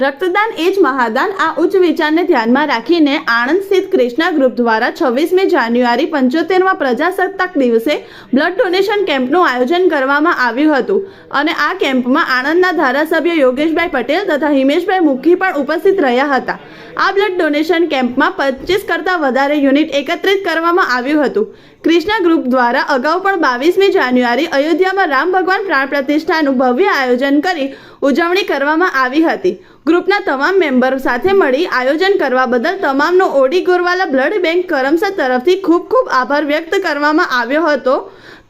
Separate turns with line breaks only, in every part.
રક્તદાન એ જ મહાદાન આ ઉચ્ચ વિચારને ધ્યાનમાં રાખીને આણંદ સ્થિત ક્રિષ્ના ગ્રુપ દ્વારા છવ્વીસમી જાન્યુઆરી પંચોતેરમાં પ્રજાસત્તાક દિવસે બ્લડ ડોનેશન કેમ્પનું આયોજન કરવામાં આવ્યું હતું. અને આ કેમ્પમાં આણંદના ધારાસભ્ય યોગેશભાઈ પટેલ તથા હિમેશભાઈ મુખી પણ ઉપસ્થિત રહ્યા હતા. આ બ્લડ ડોનેશન કેમ્પમાં પચીસ કરતાં વધારે યુનિટ એકત્રિત કરવામાં આવ્યું હતું. ક્રિષ્ના ગ્રુપ દ્વારા અગાઉ પણ બાવીસમી જાન્યુઆરી અયોધ્યામાં રામ ભગવાન પ્રાણ પ્રતિષ્ઠાનું ભવ્ય આયોજન કરી ઉજવણી કરવામાં આવી હતી. ગ્રુપના તમામ મેમ્બર સાથે મળી આયોજન કરવા બદલ તમામનો Audi Gorwala blood bank Karamsad તરફથી ખૂબ ખૂબ આભાર વ્યક્ત કરવામાં આવ્યો હતો.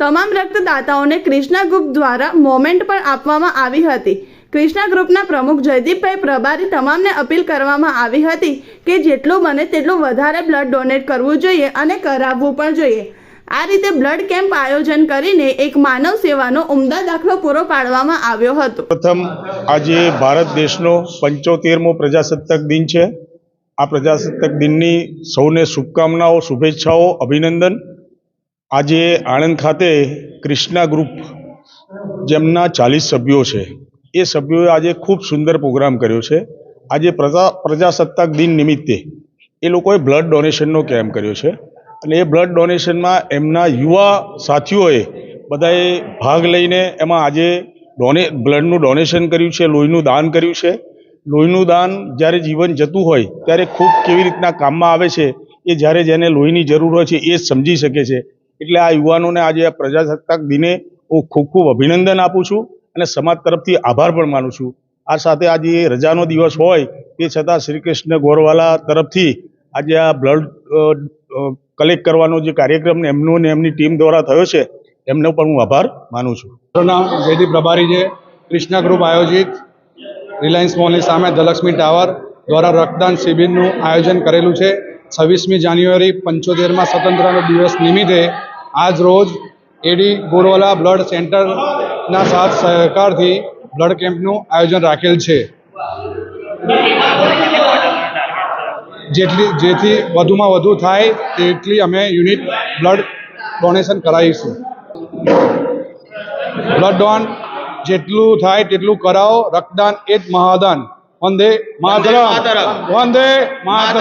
તમામ રક્તદાતાઓને ક્રિષ્ના ગ્રુપ દ્વારા મોમેન્ટ પણ આપવામાં આવી હતી. ક્રિષ્ના ગ્રુપના પ્રમુખ જયદીપભાઈ પ્રભારી તમામને અપીલ કરવામાં આવી હતી કે જેટલું બને તેટલું વધારે બ્લડ ડોનેટ કરવું જોઈએ અને કરાવવું પણ જોઈએ. આ રીતે બ્લડ કેમ્પ આયોજન કરીને એક માનવ સેવાનો ઉમદા દાખલો પૂરો પાડવામાં આવ્યો હતો.
પ્રથમ, આજે ભારત દેશનો પંચોતેરમો પ્રજાસત્તાક દિન છે. આ પ્રજાસત્તાક દિનની સૌને શુભકામનાઓ, શુભેચ્છાઓ, અભિનંદન. આજે આણંદ ખાતે ક્રિષ્ના ગ્રુપ જેમના ચાલીસ સભ્યો છે. એ સભ્યોએ આજે ખૂબ સુંદર પ્રોગ્રામ કર્યો છે. આજે પ્રજા, પ્રજાસત્તાક દિન નિમિત્તે એ લોકોએ બ્લડ ડોનેશનનો કેમ્પ કર્યો છે. અને એ બ્લડ ડોનેશનમાં એમના યુવા સાથીઓએ બધાએ ભાગ લઈને એમાં આજે ડોને બ્લડનું ડોનેશન કર્યું છે, લોહીનું દાન કર્યું છે. લોહીનું દાન જ્યારે જીવન જતું હોય, ત્યારે ખૂબ કેવી રીતના કામમાં આવે છે, એ જ્યારે જેને લોહીની જરૂર હોય છે, એ સમજી શકે છે. એટલે આ યુવાનોને આજે આ પ્રજાસત્તાક દિને હું ખૂબ ખૂબ અભિનંદન આપું છું અને સમાજ તરફથી આભાર પણ માનું છું. આ સાથે આજે રજાનો દિવસ હોય, તે છતાં શ્રી કૃષ્ણ ગોરવાલા તરફથી આજે આ બ્લડ કલેક્ટ કરવાનો જે કાર્યક્રમ એમનો ને એમની ટીમ દ્વારા થયો છે, એમનો પણ હું આભાર માનું છું.
નામ જયદીપ પ્રભારી છે. કૃષ્ણા ગ્રુપ આયોજિત રિલાયન્સ મોલની સામે ધલક્ષ્મી ટાવર દ્વારા રક્તદાન શિબિરનું આયોજન કરેલું છે. છવ્વીસમી જાન્યુઆરી પંચોતેરમાં સ્વતંત્રતા દિવસ નિમિત્તે આજ રોજ એડી ગોરવાલા બ્લડ સેન્ટરના સાથ સહકારથી બ્લડ કેમ્પનું આયોજન રાખેલ છે. જેટલી જેથી વધુમાં વધુ થાય તેટલી અમે યુનિટ બ્લડ ડોનેશન કરાવીશું. બ્લડ ડોન જેટલું થાય તેટલું કરાવો. રક્તદાન એ જ મહાદાન. વંદે માતરમ. વંદે માતરમ.